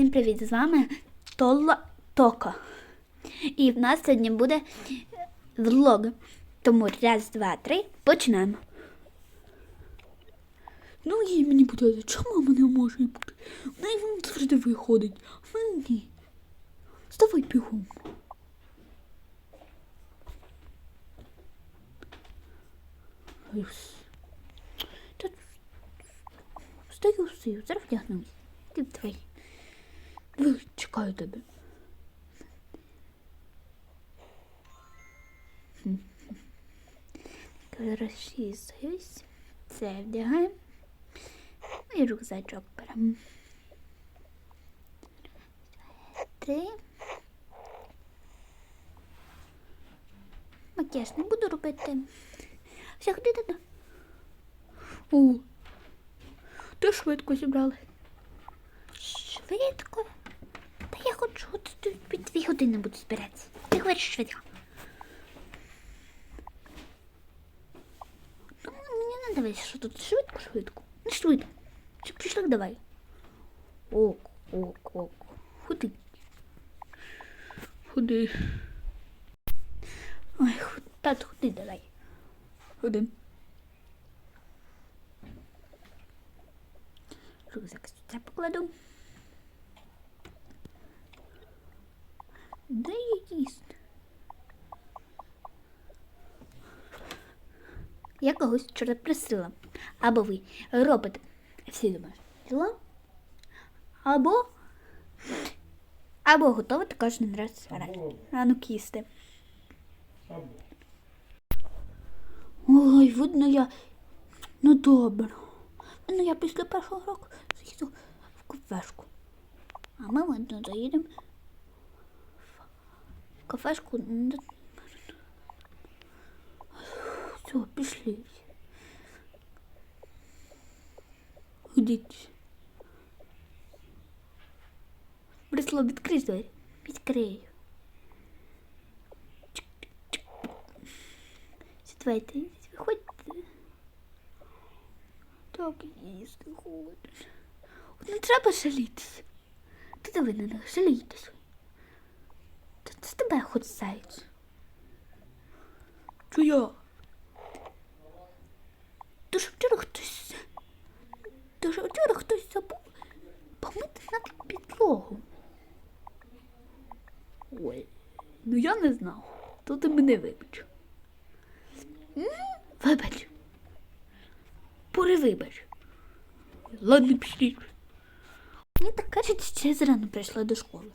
Всім привіт! З вами Тола Тока. І в нас сьогодні буде влог. Тому раз, два, три, починаємо. Ну, їй мені буде, чому мама не може бути? В неї він завжди виходить. В ні. Ставай бігом. Стою, стою, зараз вдягнусь. Ти давай. Чекаю тебе. Розчісуюсь. Це вдягаємо. І рюкзачок беремо. Три. Макіяж не буду робити. Все, ходи туди. О, ти швидко зібрали. Швидко. Хочу от під дві години буду збиратися. Ти говориш швидко. Ну, мені не дивись, що тут швидко, швидко. Не швидко. Чи пішли давай. Ок, ок, ок. Ходи. Ходи. Ой, тато, ходи давай. Ходи. Рюкзак сюди покладу. Де є їсти? Я когось вчора просила. Або ви робите всі домашні діла, або, або готовите кожен раз ранок їсти. Ой, видно я. Ну добре. Ну я після першого року заїду в кафешку. А ми видно заїдемо кафешку. Все, пішли. Ходіть. Брисло, відкрий двері. Відкрию. Сідайте, виходьте. Так їсти. От Не треба жалітися. Ти диви на них. Це тебе хоцають. Чи я? То ж вчора хтось. То ж вчора хтось забув помити на підлогу. Ой. Ну я не знав. То ти мене вибач. Вибач. Пори вибач. Ладно, пішли. Мені так кажуть, що я зрано прийшла до школи.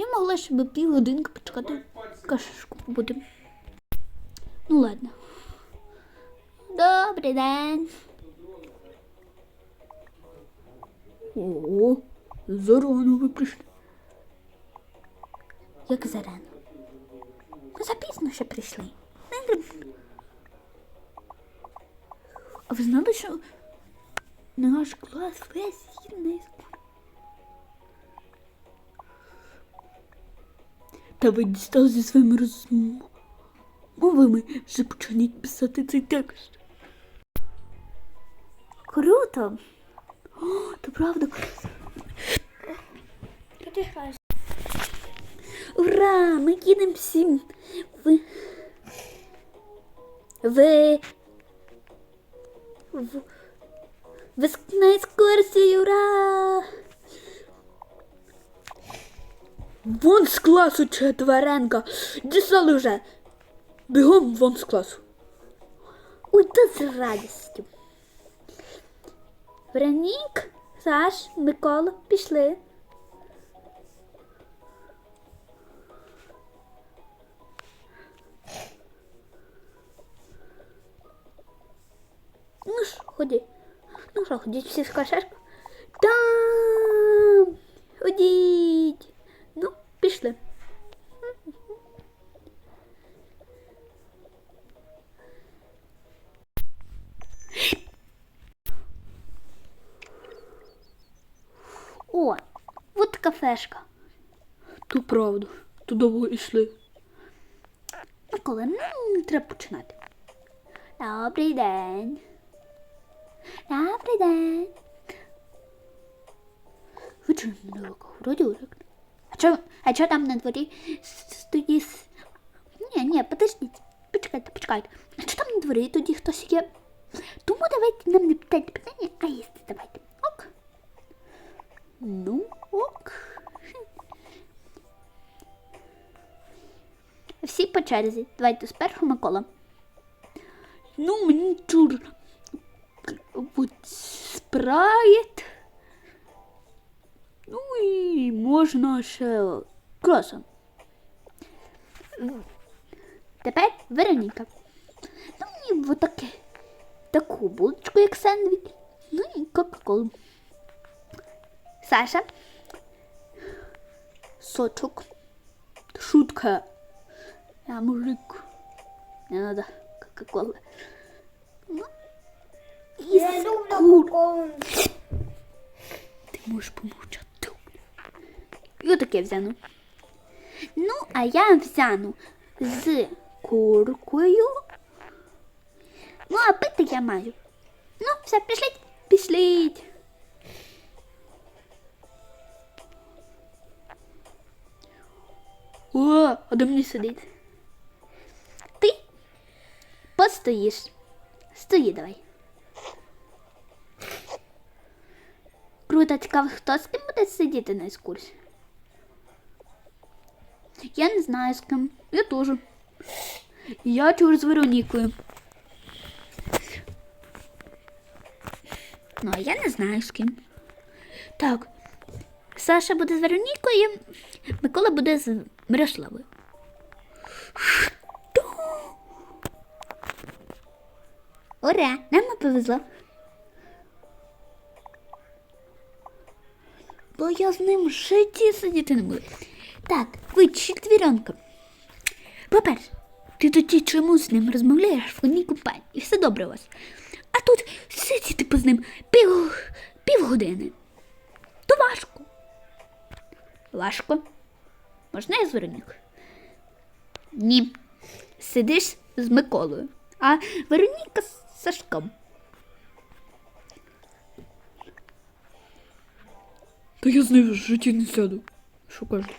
Я могла щоб півгодинки почекати кашечку побути. Ну ладно. Добрий день. О, зарано ви прийшли. Як зарано. Ми запізно ще прийшли. А ви знали, що наш клас весь гірний Та ви дістали зі своїми розмовами, що почніть писати цей текст. Круто. О, то правда. Ура! Ми їдемо всім. Ви. В... Ви ск- на екскурсію, ура! Вон з класу четверенка. Дістали вже. Бігом вон з класу. Ой, то з радістю. Веронік, Саш, Микола, пішли. Ну ж, ході. Ну що, ходіть всі в кашешку? Там! Ходіть! Ну, пішли. О, от кафешка. То правда. То довго йшли. Микола, ну, треба починати. Добрий день. Добрий день. Хочу далеко, вроді так. А чо, а чо там на дворі с- тоді... с- Ні, ні, подождіть. Почекайте, почекайте. А що там на дворі тоді хтось є? Тому давайте нам не питайте питання, а їсти давайте. Ну, ок. Всі по черзі. Давайте спершу Микола. Ну, мені чур. Спрайт. Ну і можна ще кросон. Тепер Вероніка. Ну мені вот таке. Таку булочку, як сендвіч. Ну і Кока-Колу. Саша. Сочок. Шутка. Я мужик. Не надо Кока-Колы. Ну, Я люблю кока-колу. Ти можеш помовчати. І отаке взяну. Ну, а я взяну з куркою. Ну, а пити я маю. Ну, все, пішліть, пішліть. О, а де мені сидить? Ти постоїш. Стої давай. Круто, цікаво, хто з ким буде сидіти на екскурсії? Я не знаю з ким. Я теж. Я чур з Веронікою. Ну, а я не знаю з ким. Так. Саша буде з Веронікою, Микола буде з Мирославою. Що? Ура! Нам повезло. Бо я з ним в житті сидіти не буду. Так, ви четвіренка. По-перше, ти тоді чому з ним розмовляєш в одній компанії, і все добре у вас. А тут сидіти по з ним пів, півгодини. То важко. Важко. Можна я з Веронікою? Ні. Сидиш з Миколою, а Вероніка з Сашком. Та я з ним в житті не сяду. Що кажеш?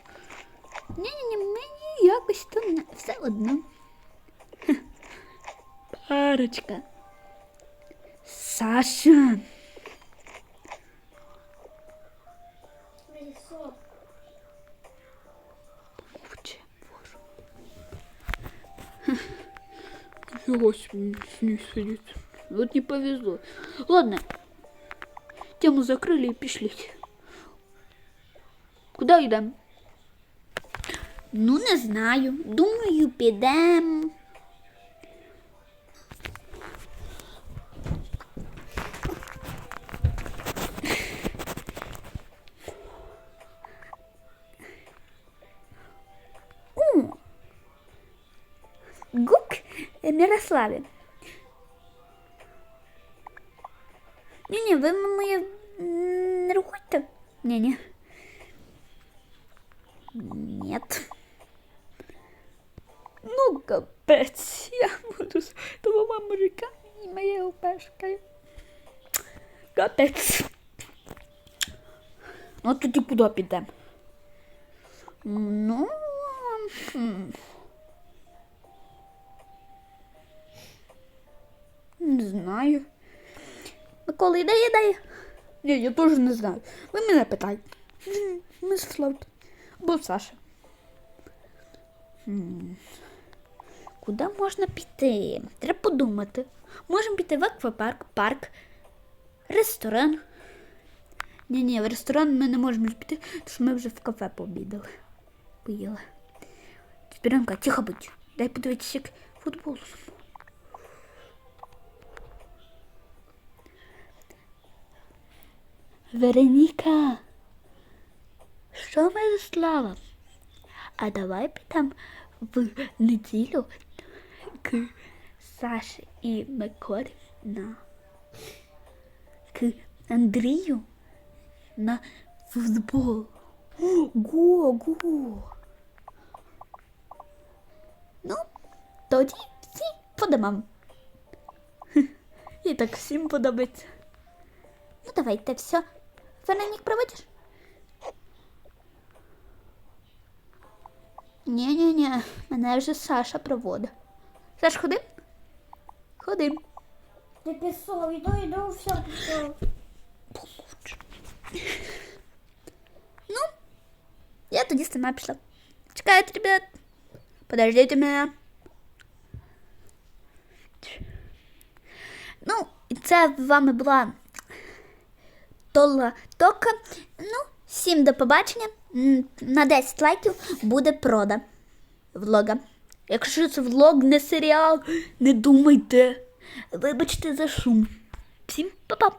Ні-ні, ні мені якось то не все одно. Парочка. Саша. Мовчи, Чого с ней сидит. Вот не повезло. Ладно. Тему закрыли и пришли. Куда идем? Ну, не знаю. Думаю, підемо. Мирославі. Ні-ні, ви моє не рухайте. Ні-ні. Нет. Ну, капець, я буду з двома мужиками і моєю пешкою. Капець. Ну тоді куди підемо? Ну. Не знаю. Микола, іде, іде. Ні, я теж не знаю. Ви мене питайте. Ми з Або Саша. Куди можна піти? Треба подумати. Можемо піти в аквапарк, парк, ресторан. Ні, ні, в ресторан ми не можемо піти, тому що ми вже в кафе пообідали. Поїла. Спіренка, тихо будь. Дай подивитися, як футбол. Вероніка. Що Мирослава? А давай підемо в неділю к Саші і Миколі на к Андрію на футбол. Го, го. Ну, тоді всі по домам. І так всім подобається. Ну, давайте все. Фонарник проводишь? Ні-ні-ні, мене вже Саша проводить. Саш, ходим? Ходим. Ти пішов, іду, іду, все пішов. Получше. Ну, я тоді сама пішла. Чекайте, ребят. Подождите мене. Ну, і це з вами була Тола Тока. Ну, всім до побачення. На 10 лайків буде прода влога. Якщо це влог, не серіал, не думайте. Вибачте за шум. Всім па-па!